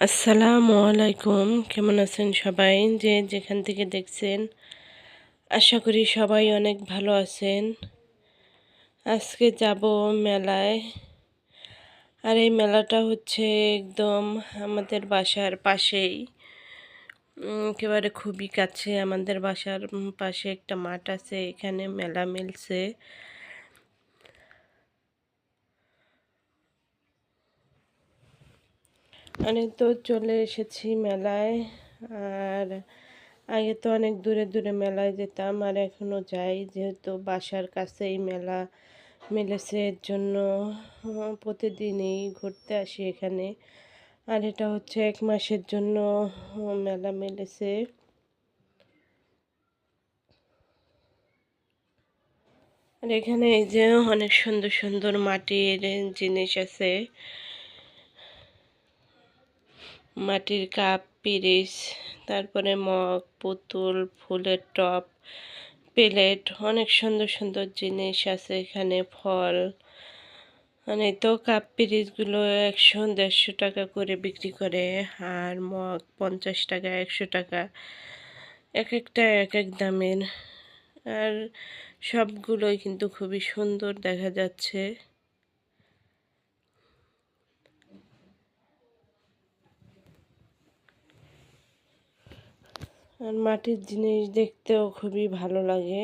আসসালামু আলাইকুম। কেমন আছেন সবাই? যে যেখান থেকে দেখছেন, আশা করি সবাই অনেক ভালো আছেন। আজকে যাব মেলায়। আর এই মেলাটা হচ্ছে একদম আমাদের বাসার পাশেই। একেবারে খুবই কাছে আমাদের বাসার পাশে একটা মাঠ আছে, এখানে মেলা মিলছে। আমি তো চলে এসেছি মেলায়, আর আগে তো অনেক দূরে দূরে মেলায় যেতাম, আর এখনও যাই। যেহেতু বাসার কাছেই মেলা মিলেছে, এর জন্য প্রতিদিনই ঘুরতে আসি এখানে। আর এটা হচ্ছে এক মাসের জন্য মেলা মিলেছে। আর এখানে এই যে অনেক সুন্দর সুন্দর মাটির জিনিস আছে। মাটির কাপ পিরিস তারপরে মগ, পুতুল, ফুলের টপ, প্লেট, অনেক সুন্দর সুন্দর জিনিস আছে এখানে, ফল। মানে তো কাপ, পিরিচগুলো একশো, দেড়শো টাকা করে বিক্রি করে, আর মগ পঞ্চাশ টাকা, একশো টাকা এক একটা এক এক দামের। আর সবগুলোই কিন্তু খুবই সুন্দর দেখা যাচ্ছে। আর মাটির জিনিস দেখতেও খুবই ভালো লাগে।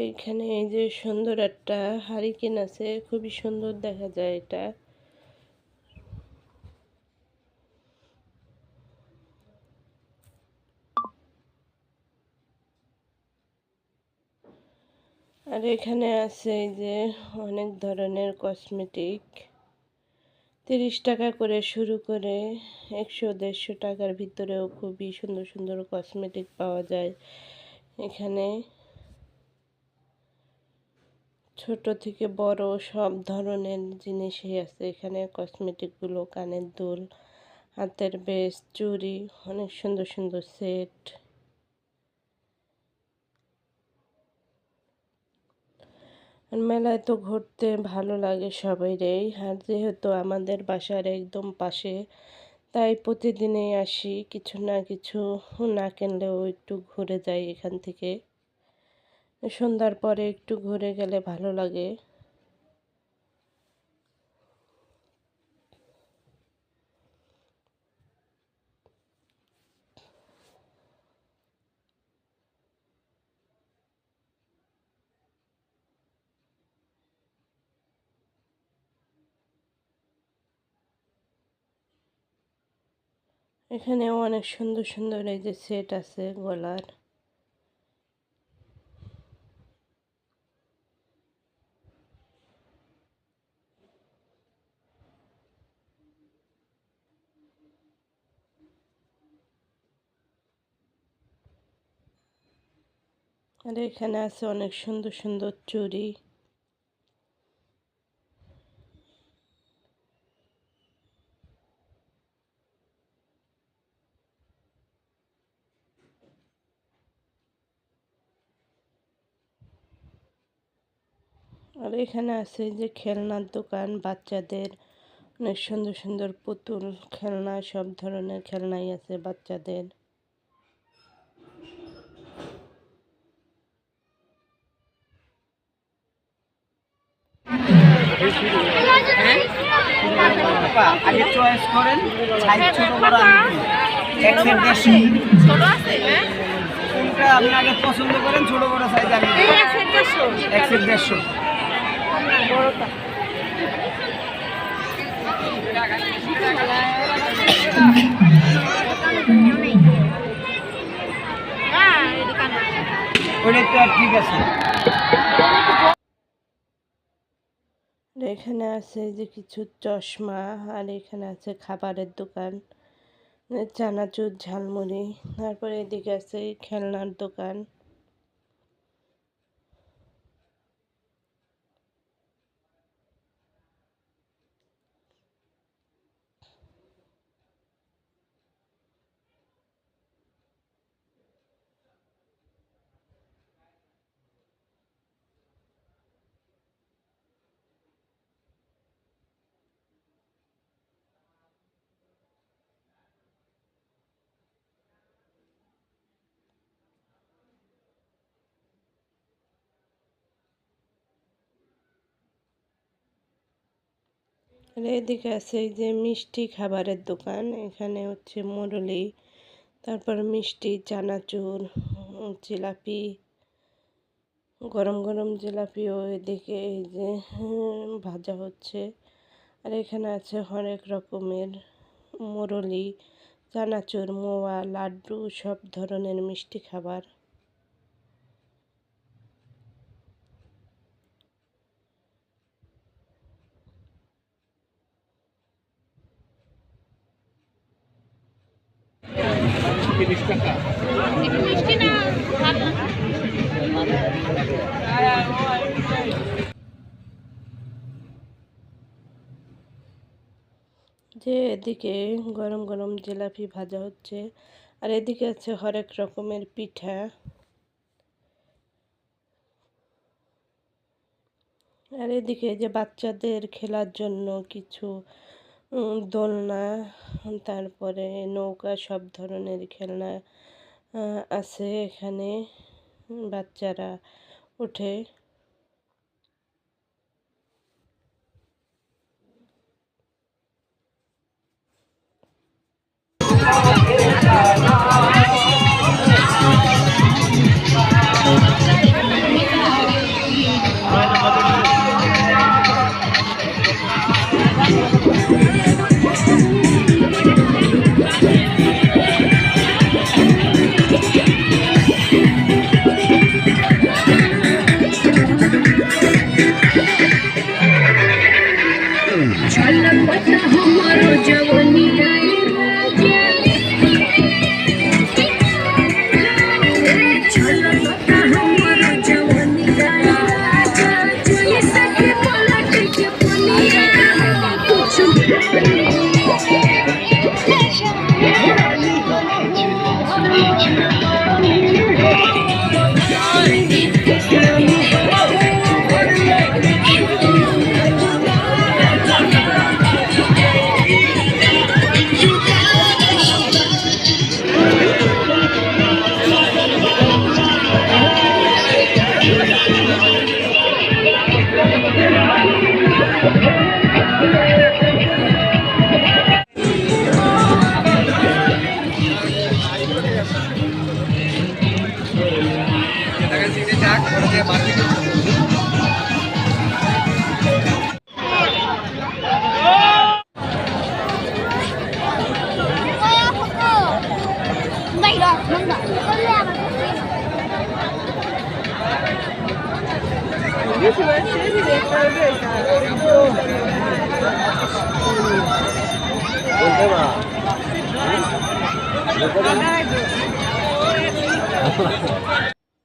এইখানে এই যে সুন্দর একটা হারিকেন আছে, খুবই সুন্দর দেখা যায় এটা। আর এখানে আছে এই যে অনেক ধরনের কসমেটিক তিরিশ টাকা করে শুরু করে একশো দেড়শো টাকার ভিতরেও খুবই সুন্দর সুন্দর কসমেটিক পাওয়া যায় এখানে। ছোট থেকে বড় সব ধরনের জিনিসই আছে এখানে কসমেটিকগুলো কানের দুল, হাতের বেস চুড়ি, অনেক সুন্দর সুন্দর সেট মেলায় তো ঘুরতে ভালো লাগে সবাইরেই আর যেহেতু আমাদের বাসার একদম পাশে, তাই প্রতিদিনেই আসি। কিছু না কিছু না কিনলেও একটু ঘুরে যাই এখান থেকে। সন্ধ্যার পরে একটু ঘুরে গেলে ভালো লাগে। এখানেও অনেক সুন্দর সুন্দর এই যে সেট আছে গলার। আর এখানে আছে অনেক সুন্দর সুন্দর চুড়ি। আর এখানে আছে যে খেলনার দোকান বাচ্চাদের অনেক সুন্দর সুন্দর পুতুল খেলনা সব ধরনের খেলনাই আছে বাচ্চাদের আপনি আগে পছন্দ করেন ছোট বড় সাইজ আমি একশো দেড়শো এখানে আছে যে কিছু চশমা, আর এখানে আছে খাবারের দোকান, চানাচুর, ঝালমুড়ি, তারপরে এদিকে আছে খেলনার দোকান। আর এদিকে আছে এই যে মিষ্টি খাবারের দোকান, এখানে হচ্ছে মুরলি, তারপর মিষ্টি চানাচুর, জিলাপি, গরম গরম জিলাপিও এদিকে এই যে ভাজা হচ্ছে। আর এখানে আছে অনেক রকমের মুরলি, চানাচুর, মোয়া, লাড্ডু, সব ধরনের মিষ্টি খাবার। যে এদিকে গরম গরম জিলাপি ভাজা হচ্ছে আর এদিকে আছে হরেক রকমের পিঠা। আর এদিকে যে বাচ্চাদের খেলার জন্য কিছু দোলনা তারপরে নৌকা সব ধরনের খেলনা আছে এখানে। বাচ্চারা ওঠে।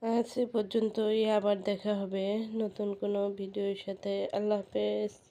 আজ পর্যন্তই আবার দেখা হবে নতুন কোনো ভিডিওর সাথে। আল্লাহ হাফেজ।